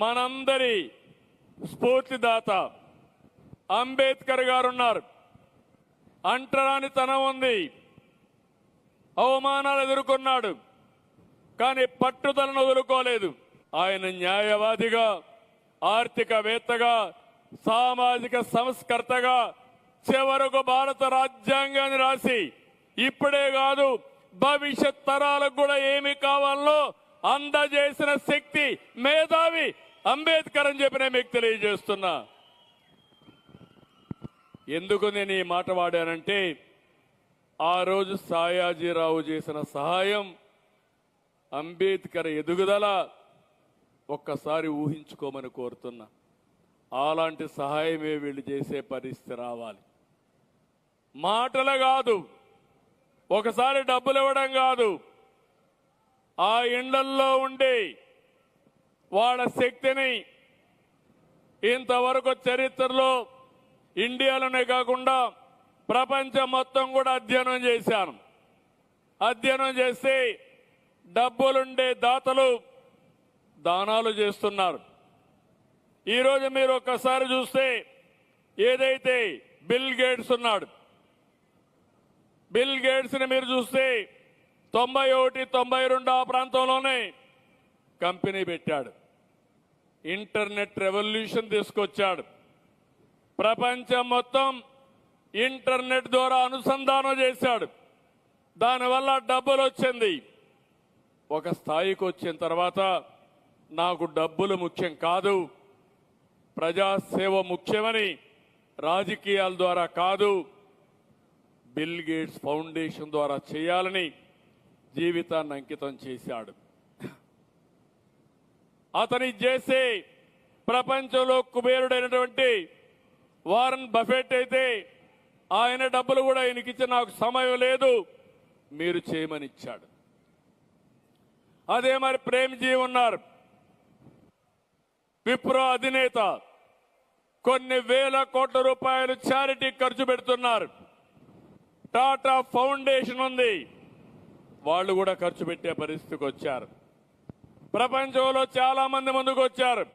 మనందరి స్ఫూర్తిదాత అంబేద్కర్ గారు ఉన్నారు అంటరానితనం ఉంది. అవమానాలు ఎదుర్కొన్నాడు. కానీ పట్టుదలను వదులుకోలేదు. ఆయన న్యాయవాదిగా ఆర్థికవేత్తగా సామాజిక సంస్కర్తగా చివరకు భారత రాజ్యాంగాన్ని రాసి ఇప్పుడే కాదు భవిష్యత్ తరాలకు కూడా ఏమి కావాలో అందజేసిన శక్తి మేధావి అంబేద్కర్ అని చెప్పి నేను మీకు తెలియజేస్తున్నా. ఎందుకు నేను ఈ మాట వాడానంటే ఆ రోజు సాయాజీరావు చేసిన సహాయం అంబేద్కర్ ఎదుగుదల ఒక్కసారి ఊహించుకోమని కోరుతున్నా. అలాంటి సహాయమే వీళ్ళు చేసే పరిస్థితి రావాలి. మాటలు కాదు ఒకసారి డబ్బులు ఇవ్వడం కాదు ఆ ఎండల్లో ఉండే వాళ్ళ శక్తిని ఇంతవరకు చరిత్రలో ఇండియాలోనే కాకుండా ప్రపంచం మొత్తం కూడా అధ్యయనం చేశాను. అధ్యయనం చేస్తే డబ్బులుండే దాతలు దానాలు చేస్తున్నారు. ఈరోజు మీరు ఒక్కసారి చూస్తే ఏదైతే బిల్ గేట్స్ ఉన్నాడు బిల్ గేట్స్ని మీరు చూస్తే తొంభై ఒకటి తొంభై రెండు ఆ ప్రాంతంలోనే కంపెనీ పెట్టాడు. ఇంటర్నెట్ రెవల్యూషన్ తీసుకొచ్చాడు. ప్రపంచం మొత్తం ఇంటర్నెట్ ద్వారా అనుసంధానం చేశాడు. దానివల్ల డబ్బులు వచ్చింది. ఒక స్థాయికి వచ్చిన తర్వాత నాకు డబ్బులు ముఖ్యం కాదు ప్రజాసేవ ముఖ్యమని రాజకీయాల ద్వారా కాదు బిల్ గేట్స్ ఫౌండేషన్ ద్వారా చేయాలని జీవితాన్ని అంకితం చేశాడు. అతని చేసే ప్రపంచంలో కుబేరుడైనటువంటి వారన్ బఫెట్ అయితే ఆయన డబ్బులు కూడా ఆయనకిచ్చి నాకు సమయం లేదు మీరు చేయమని ఇచ్చాడు. అదే మరి ప్రేమ్జీ ఉన్నారు. విప్రో అధినేత కొన్ని వేల కోట్ల రూపాయలు చారిటీ ఖర్చు పెడుతున్నారు. టాటా ఫౌండేషన్ ఉంది. వాళ్ళు కూడా ఖర్చు పెట్టే పరిస్థితికి వచ్చారు. ప్రపంచంలో చాలా మంది ముందుకు వచ్చారు